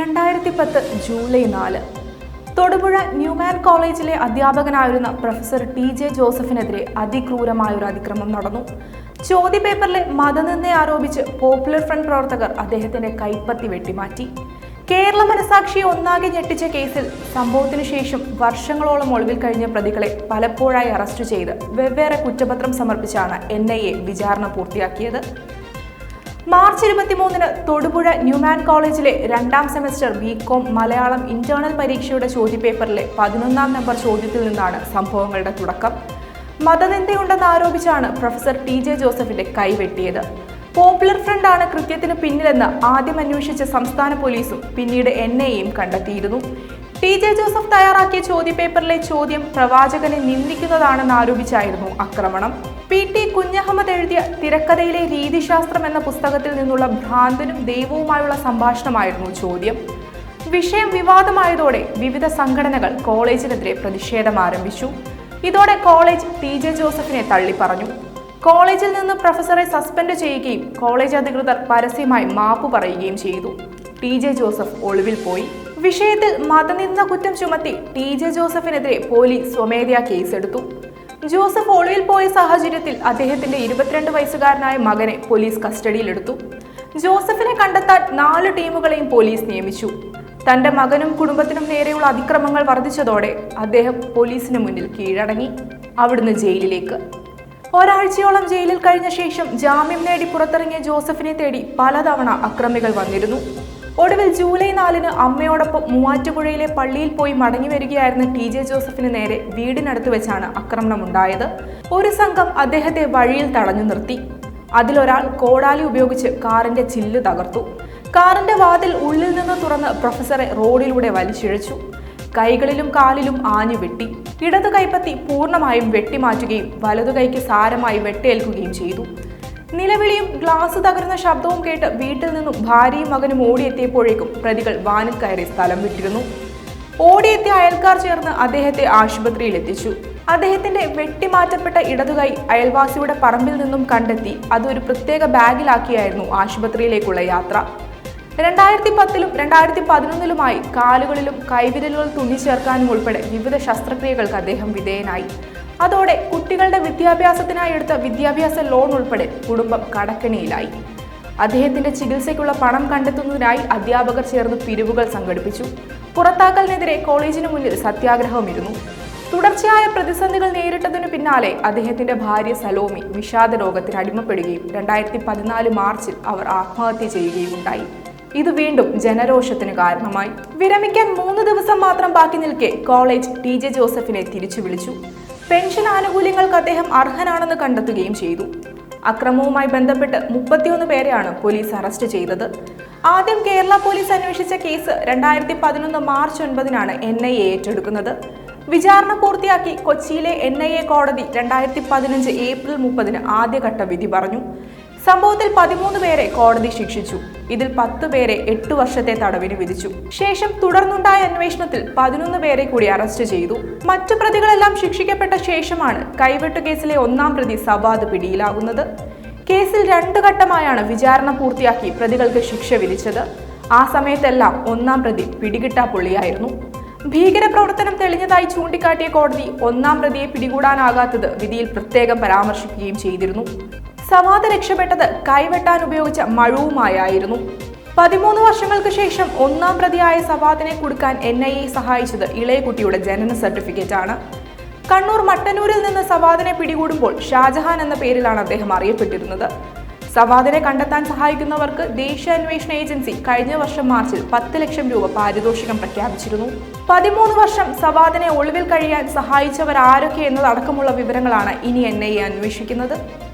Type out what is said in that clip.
രണ്ടായിരത്തി പത്ത് ജൂലൈ നാല്. തൊടുപുഴ ന്യൂമാൻ കോളേജിലെ അധ്യാപകനായിരുന്ന പ്രൊഫസർ ടി ജെ ജോസഫിനെതിരെ അതിക്രൂരമായ ഒരു അതിക്രമം നടന്നു. ചോദ്യപേപ്പറിലെ മതനിന്ദ ആരോപിച്ച് പോപ്പുലർ ഫ്രണ്ട് പ്രവർത്തകർ അദ്ദേഹത്തിന്റെ കൈപ്പത്തി വെട്ടിമാറ്റി. കേരള മനസാക്ഷിയെ ഒന്നാകെ ഞെട്ടിച്ച കേസിൽ സംഭവത്തിനു ശേഷം വർഷങ്ങളോളം ഒളിവിൽ കഴിഞ്ഞ പ്രതികളെ പലപ്പോഴായി അറസ്റ്റ് ചെയ്ത് വെവ്വേറെ കുറ്റപത്രം സമർപ്പിച്ചാണ് എൻ വിചാരണ പൂർത്തിയാക്കിയത്. മാർച്ച് ഇരുപത്തിമൂന്നിന് തൊടുപുഴ ന്യൂമാൻ കോളേജിലെ രണ്ടാം semester B com Malayalam internal പരീക്ഷയുടെ ചോദ്യപേപ്പറിലെ പതിനൊന്നാം നമ്പർ ചോദ്യത്തിൽ നിന്നാണ് സംഭവങ്ങളുടെ തുടക്കം. മതനിന്ദയുണ്ടെന്ന് ആരോപിച്ചാണ് പ്രൊഫസർ ടി ജെ ജോസഫിന്റെ കൈവെട്ടിയത് പോപ്പുലർ ഫ്രണ്ടാണ് കൃത്യത്തിന് പിന്നിലെന്ന് ആദ്യം അന്വേഷിച്ച സംസ്ഥാന പോലീസും പിന്നീട് എൻ ഐയും കണ്ടെത്തിയിരുന്നു. ടി ജെ ജോസഫ് തയ്യാറാക്കിയ ചോദ്യപേപ്പറിലെ ചോദ്യം പ്രവാചകനെ നിന്ദിക്കുന്നതാണെന്ന് ആരോപിച്ചായിരുന്നു ആക്രമണം. പി ടി കുഞ്ഞഹമ്മദ് എഴുതിയ തിരക്കഥയിലെ രീതിശാസ്ത്രം എന്ന പുസ്തകത്തിൽ നിന്നുള്ള ഭ്രാന്തനും ദൈവവുമായുള്ള സംഭാഷണമായിരുന്നു ചോദ്യം. വിഷയം വിവാദമായതോടെ വിവിധ സംഘടനകൾ കോളേജിനെതിരെ പ്രതിഷേധം ആരംഭിച്ചു. ഇതോടെ കോളേജ് ടി ജെ ജോസഫിനെ തള്ളിപ്പറഞ്ഞു. കോളേജിൽ നിന്ന് പ്രൊഫസറെ സസ്പെൻഡ് ചെയ്യുകയും കോളേജ് അധികൃതർ പരസ്യമായി മാപ്പ് പറയുകയും ചെയ്തു. ടി ജെ ജോസഫ് ഒളിവിൽ പോയി. വിഷയത്തിൽ മതനിന്ദ കുറ്റം ചുമത്തി ടി ജെ ജോസഫിനെതിരെ പോലീസ് സ്വമേധയാ കേസെടുത്തു. ജോസഫ് ഒളിവിൽ പോയ സാഹചര്യത്തിൽ അദ്ദേഹത്തിന്റെ ഇരുപത്തിരണ്ട് വയസ്സുകാരനായ മകനെ പോലീസ് കസ്റ്റഡിയിലെടുത്തു. ജോസഫിനെ കണ്ടെത്താൻ നാല് ടീമുകളെയും പോലീസ് നിയമിച്ചു. തന്റെ മകനും കുടുംബത്തിനും നേരെയുള്ള അതിക്രമങ്ങൾ വർദ്ധിച്ചതോടെ അദ്ദേഹം പോലീസിന് മുന്നിൽ കീഴടങ്ങി. അവിടുന്ന് ജയിലിലേക്ക്. ഒരാഴ്ചയോളം ജയിലിൽ കഴിഞ്ഞ ശേഷം ജാമ്യം നേടി പുറത്തിറങ്ങിയ ജോസഫിനെ തേടി പലതവണ അക്രമികൾ വന്നിരുന്നു. ഒടുവിൽ ജൂലൈ നാലിന് അമ്മയോടൊപ്പം മൂവാറ്റുപുഴയിലെ പള്ളിയിൽ പോയി മടങ്ങി വരികയായിരുന്ന ടി ജെ ജോസഫിന് നേരെ വീടിനടുത്ത് വെച്ചാണ് ആക്രമണമുണ്ടായത്. ഒരു സംഘം അദ്ദേഹത്തെ വഴിയിൽ തടഞ്ഞു നിർത്തി. അതിലൊരാൾ കോടാലി ഉപയോഗിച്ച് കാറിന്റെ ചില്ല് തകർത്തു. കാറിന്റെ വാതിൽ ഉള്ളിൽ നിന്ന് തുറന്ന് പ്രൊഫസറെ റോഡിലൂടെ വലിച്ചിഴച്ചു. കൈകളിലും കാലിലും ആഞ്ഞു വെട്ടി. ഇടതു കൈപ്പത്തി പൂർണമായും വെട്ടിമാറ്റുകയും വലതു കൈക്ക് സാരമായി വെട്ടേൽക്കുകയും ചെയ്തു. നിലവിളിയും ഗ്ലാസ് തകർന്ന ശബ്ദവും കേട്ട് വീട്ടിൽ നിന്നും ഭാര്യയും മകനും ഓടിയെത്തിയപ്പോഴേക്കും പ്രതികൾ വാനിൽ കയറി സ്ഥലം വിട്ടിരുന്നു. ഓടിയെത്തിയ അയൽക്കാർ ചേർന്ന് അദ്ദേഹത്തെ ആശുപത്രിയിൽ എത്തിച്ചു. അദ്ദേഹത്തിന്റെ വെട്ടിമാറ്റപ്പെട്ട ഇടതുകൈ അയൽവാസിയുടെ പറമ്പിൽ നിന്നും കണ്ടെത്തി അതൊരു പ്രത്യേക ബാഗിലാക്കിയായിരുന്നു ആശുപത്രിയിലേക്കുള്ള യാത്ര. രണ്ടായിരത്തി പത്തിലും രണ്ടായിരത്തി പതിനൊന്നിലുമായി കാലുകളിലും കൈവിരലുകൾ തുന്നിച്ചേർക്കാനും ഉൾപ്പെടെ വിവിധ ശസ്ത്രക്രിയകൾക്ക് അദ്ദേഹം വിധേയനായി. അതോടെ കുട്ടികളുടെ വിദ്യാഭ്യാസത്തിനായി എടുത്ത വിദ്യാഭ്യാസ ലോൺ ഉൾപ്പെടെ കുടുംബം കടക്കെണിയിലായി. അദ്ദേഹത്തിന്റെ ചികിത്സയ്ക്കുള്ള പണം കണ്ടെത്തുന്നതിനായി അധ്യാപകർ ചേർന്ന് പിരിവുകൾ സംഘടിപ്പിച്ചു. പുറത്താക്കലിനെതിരെ കോളേജിന് മുന്നിൽ സത്യാഗ്രഹമിരുന്നു തുടർച്ചയായ പ്രതിസന്ധികൾ നേരിട്ടതിനു പിന്നാലെ അദ്ദേഹത്തിന്റെ ഭാര്യ സലോമി വിഷാദ രോഗത്തിന് അടിമപ്പെടുകയും രണ്ടായിരത്തി പതിനാല് മാർച്ചിൽ അവർ ആത്മഹത്യ ചെയ്യുകയും ഉണ്ടായി. ഇത് വീണ്ടും ജനരോഷത്തിന് കാരണമായി. വിരമിക്കാൻ മൂന്ന് ദിവസം മാത്രം ബാക്കി നിൽക്കെ കോളേജ് ടി ജെ ജോസഫിനെ തിരിച്ചു വിളിച്ചു. പെൻഷൻ ആനുകൂല്യങ്ങൾക്ക് അദ്ദേഹം അർഹനാണെന്ന് കണ്ടെത്തുകയും ചെയ്തു. അക്രമവുമായി ബന്ധപ്പെട്ട് മുപ്പത്തിയൊന്ന് പേരെയാണ് പോലീസ് അറസ്റ്റ് ചെയ്തത്. ആദ്യം കേരള പോലീസ് അന്വേഷിച്ച കേസ് രണ്ടായിരത്തി പതിനൊന്ന് മാർച്ച് ഒൻപതിനാണ് എൻ ഐ എ ഏറ്റെടുക്കുന്നത്. വിചാരണ പൂർത്തിയാക്കി കൊച്ചിയിലെ എൻ ഐ എ കോടതി രണ്ടായിരത്തി പതിനഞ്ച് ഏപ്രിൽ മുപ്പതിന് ആദ്യഘട്ട വിധി പറഞ്ഞു. സംഭവത്തിൽ പതിമൂന്ന് പേരെ കോടതി ശിക്ഷിച്ചു. ഇതിൽ പത്ത് പേരെ എട്ട് വർഷത്തെ തടവിന് വിധിച്ചു. ശേഷം തുടർന്നുണ്ടായ അന്വേഷണത്തിൽ പതിനൊന്ന് പേരെ കൂടി അറസ്റ്റ് ചെയ്തു. മറ്റു പ്രതികളെല്ലാം ശിക്ഷിക്കപ്പെട്ട ശേഷമാണ് കൈവെട്ടു കേസിലെ ഒന്നാം പ്രതി സവാദ് പിടിയിലാകുന്നത്. കേസിൽ രണ്ട് ഘട്ടമായാണ് വിചാരണ പൂർത്തിയാക്കി പ്രതികൾക്ക് ശിക്ഷ വിധിച്ചത്. ആ സമയത്തെല്ലാം ഒന്നാം പ്രതി പിടികിട്ടാ പുള്ളിയായിരുന്നു. ഭീകരപ്രവർത്തനം തെളിഞ്ഞതായി ചൂണ്ടിക്കാട്ടിയ കോടതി ഒന്നാം പ്രതിയെ പിടികൂടാനാകാത്തത് വിധിയിൽ പ്രത്യേകം പരാമർശിക്കുകയും ചെയ്തിരുന്നു. സവാദ് രക്ഷപ്പെട്ടത് കൈവെട്ടാൻ ഉപയോഗിച്ച മഴവുമായായിരുന്നു. പതിമൂന്ന് വർഷങ്ങൾക്ക് ശേഷം ഒന്നാം പ്രതിയായ സവാദിനെ കൊടുക്കാൻ എൻ ഐ എ സഹായിച്ചത് ഇളയകുട്ടിയുടെ ജനന സർട്ടിഫിക്കറ്റ് ആണ് കണ്ണൂർ മട്ടന്നൂരിൽ നിന്ന് സവാദിനെ പിടികൂടുമ്പോൾ ഷാജഹാൻ എന്ന പേരിലാണ് അദ്ദേഹം അറിയപ്പെട്ടിരുന്നത്. സവാദിനെ കണ്ടെത്താൻ സഹായിക്കുന്നവർക്ക് ദേശീയ അന്വേഷണ ഏജൻസി കഴിഞ്ഞ വർഷം മാർച്ചിൽ പത്ത് ലക്ഷം രൂപ പാരിതോഷികം പ്രഖ്യാപിച്ചിരുന്നു. പതിമൂന്ന് വർഷം സവാദിനെ ഒളിവിൽ കഴിയാൻ സഹായിച്ചവർ ആരൊക്കെ എന്നതടക്കമുള്ള വിവരങ്ങളാണ് ഇനി എൻ ഐ അന്വേഷിക്കുന്നത്.